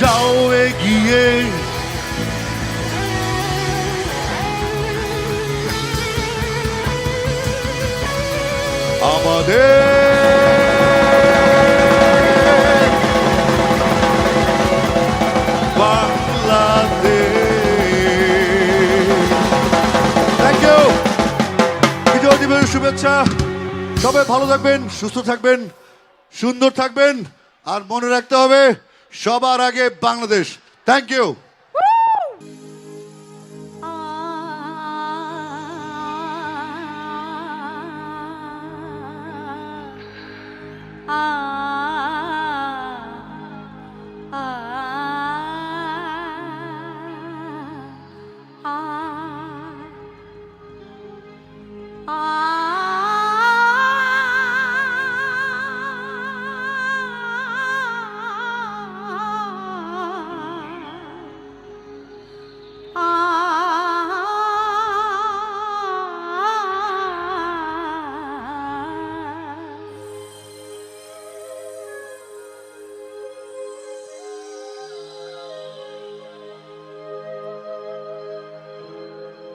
যাও এগিয়ে আমাদের দিবসের শুভেচ্ছা। সবাই ভালো থাকবেন, সুস্থ থাকবেন, সুন্দর থাকবেন, আর মনে রাখতে হবে সবার আগে বাংলাদেশ। থ্যাংক ইউ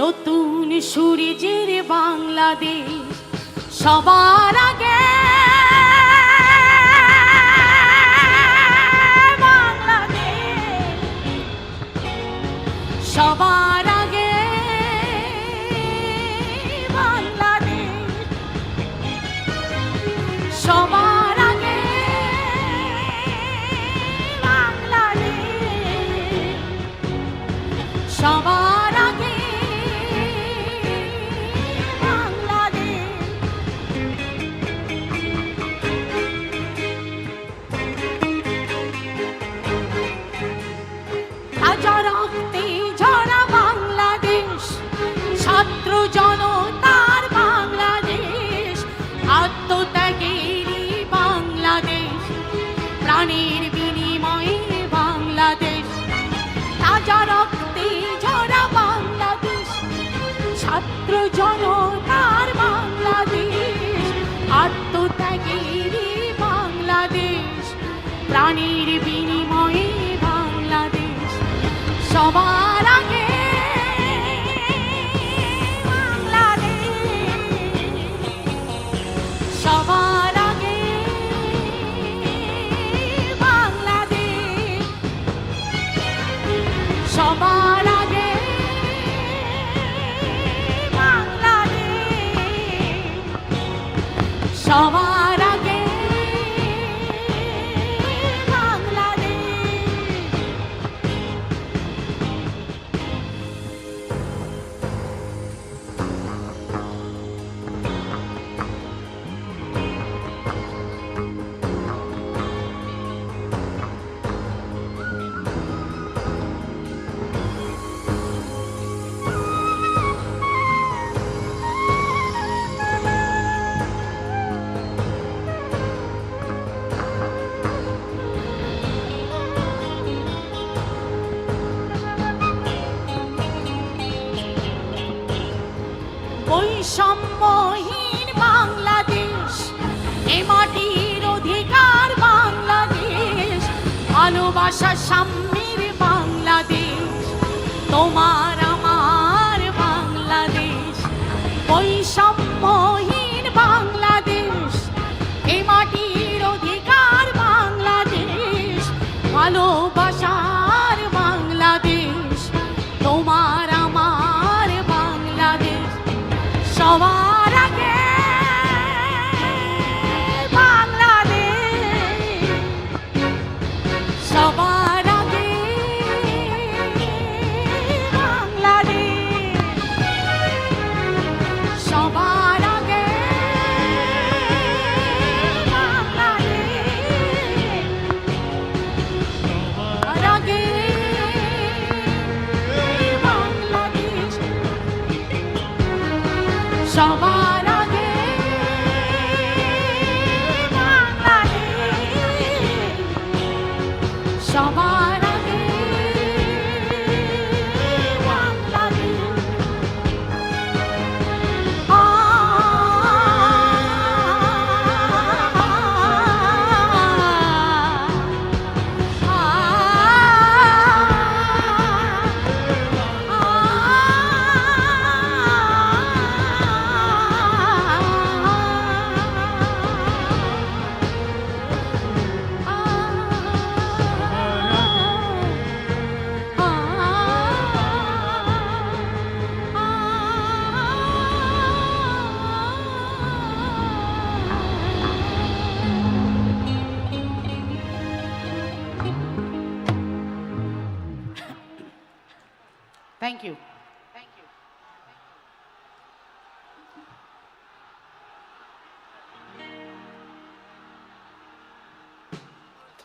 নতুন সূর্যের বাংলাদেশ সবার আগে। বাংলাদেশ। সবার সবার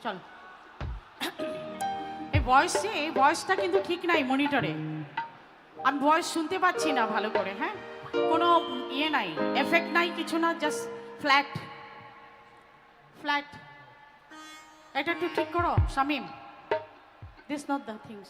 চলো। এই ভয়েসে এই ভয়েসটা কিন্তু ঠিক নাই মনিটরে আমি ভয়েস শুনতে পাচ্ছি না ভালো করে হ্যাঁ? কোনো ইয়ে নাই এফেক্ট নাই কিছু না জাস্ট ফ্ল্যাট ফ্ল্যাট এটা একটু ঠিক করো, Shamim. This not the things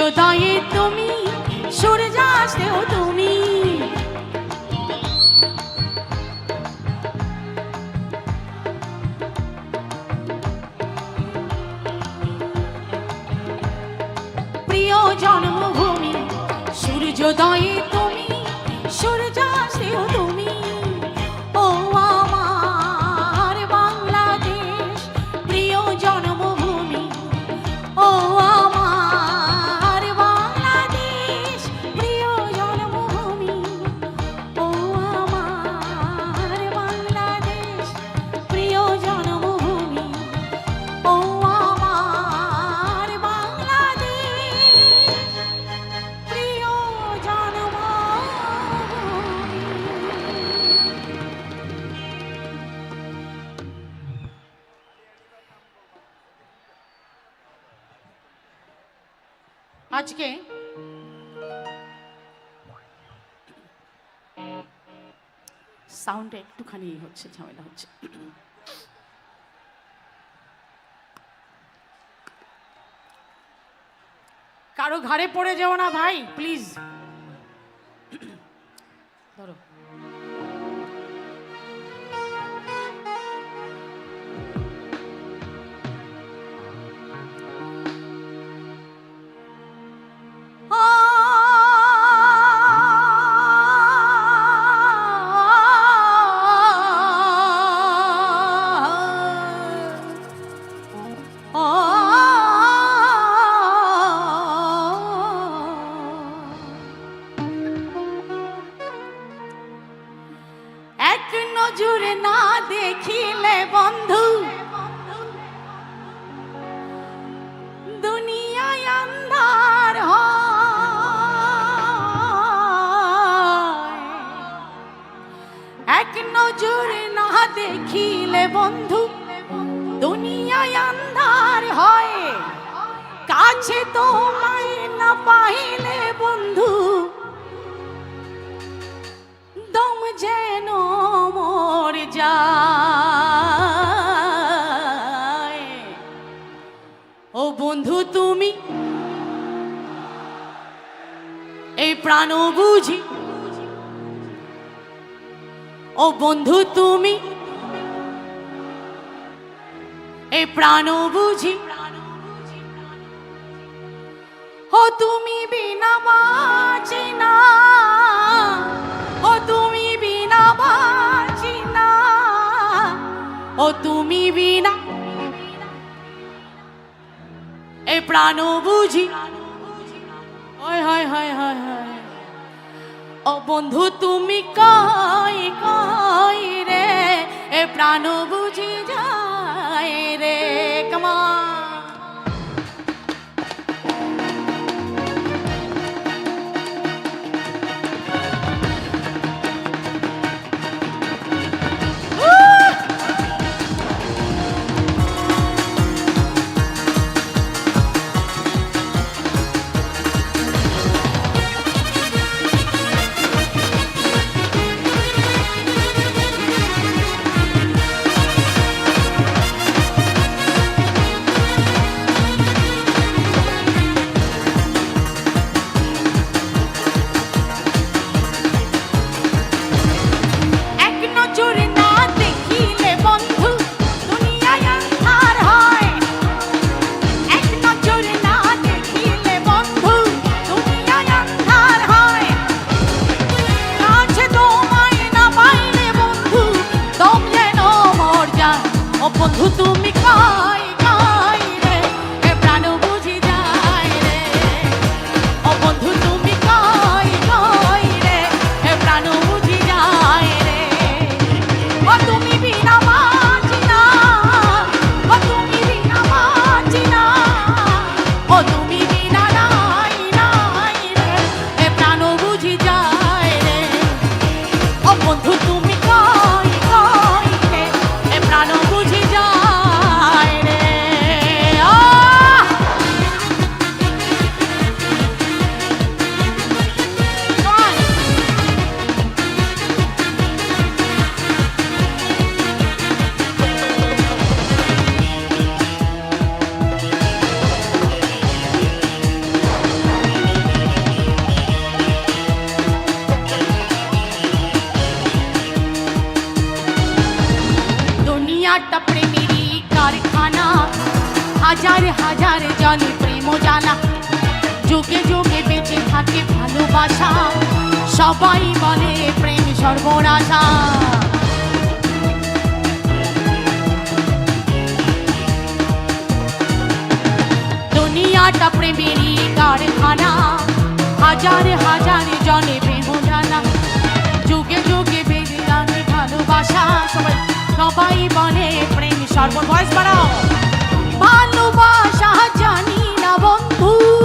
সূর্যোদয়ে তুমি সূর্যাস্তেও তুমি। প্রিয় জন্মভূমি সূর্যোদয়ে সাউন্ডে একটুখানি হচ্ছে ঝামেলা হচ্ছে। কারও ঘরে পড়ে যেও না ভাই প্লিজ। প্রাণ বুঝি? ও বন্ধু তুমি? এ প্রাণ বুঝি? ও তুমি বিনা বাঁচি না। ও তুমি বিনা বাঁচি না। ও তুমি বিনা। এ প্রাণ বুঝি? হয় হয় হয় হয় হয়। ও বন্ধু তুমি কই কই রে? এ প্রাণ বুঝি যায় রে? কমা তুমি ভালোবাসা। সবাই বলে প্রেম সর্বনাশা। দুনিয়াটা প্রেমেরই কারখানা। হাজার হাজার জনে প্রেম জানা যুগে যুগে বেড়ে ভালোবাসা। সবাই সবাই বলে প্রেম সর্ব বয়স বাড়াও। ভালোবাসা জানি না বন্ধু।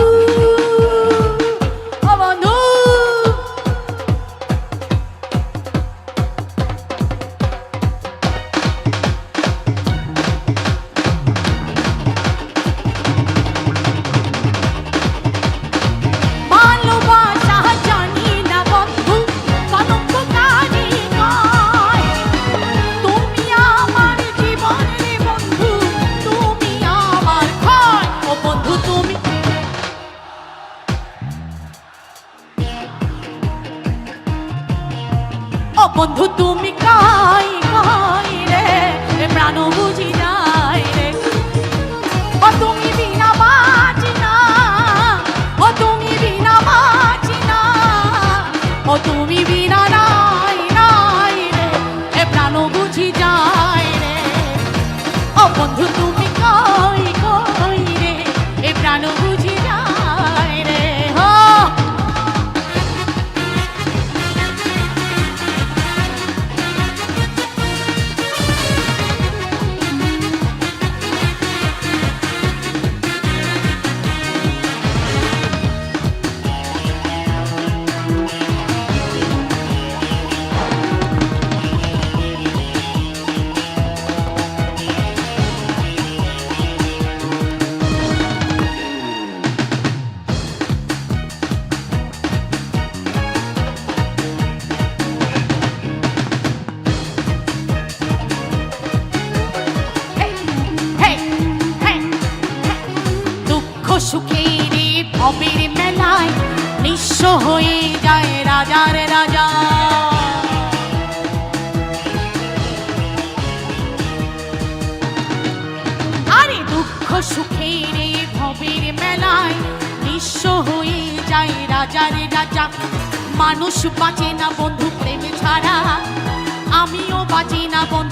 নিঃস্ব হয়ে যায় রাজার রাজা। আরে দুঃখ সুখের ভবের মেলায় নিঃস্ব হয়ে যায় রাজার রাজা। মানুষ বাঁচে না বন্ধু, প্রেম ছাড়া। আমিও বাঁচি না বন্ধু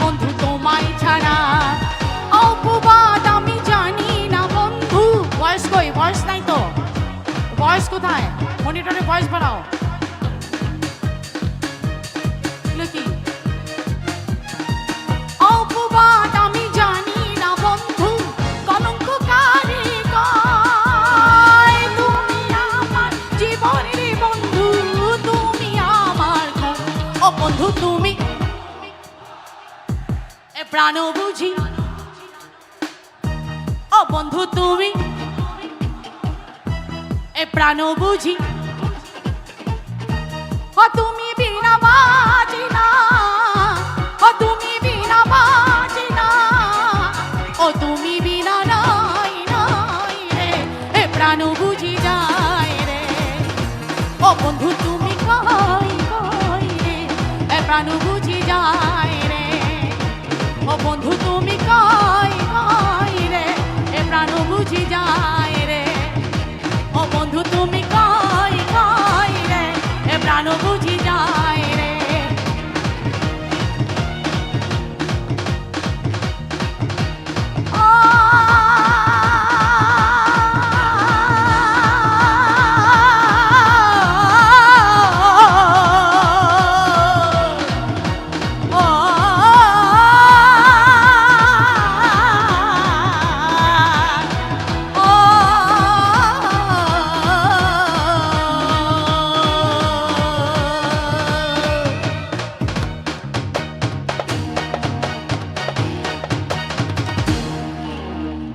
বন্ধু, তোমায় ছাড়া। অপবাদ আমি জানি না বন্ধু। বয়স কই বয়স নাই তো। বয়স কোথায়? মনিটরে বয়স বাড়াও। প্রাণ বুঝি। ও বন্ধু, তুমি? এ প্রাণ বুঝি। ও তুমি বিনা বাজি না ও তুমি বিনা বাজি না ও তুমি বিনা নাই নাই রে। এ প্রাণ বুঝি যায় রে। ও বন্ধু, তুমি কই কই রে? এ প্রাণ বন্ধু তুমি কই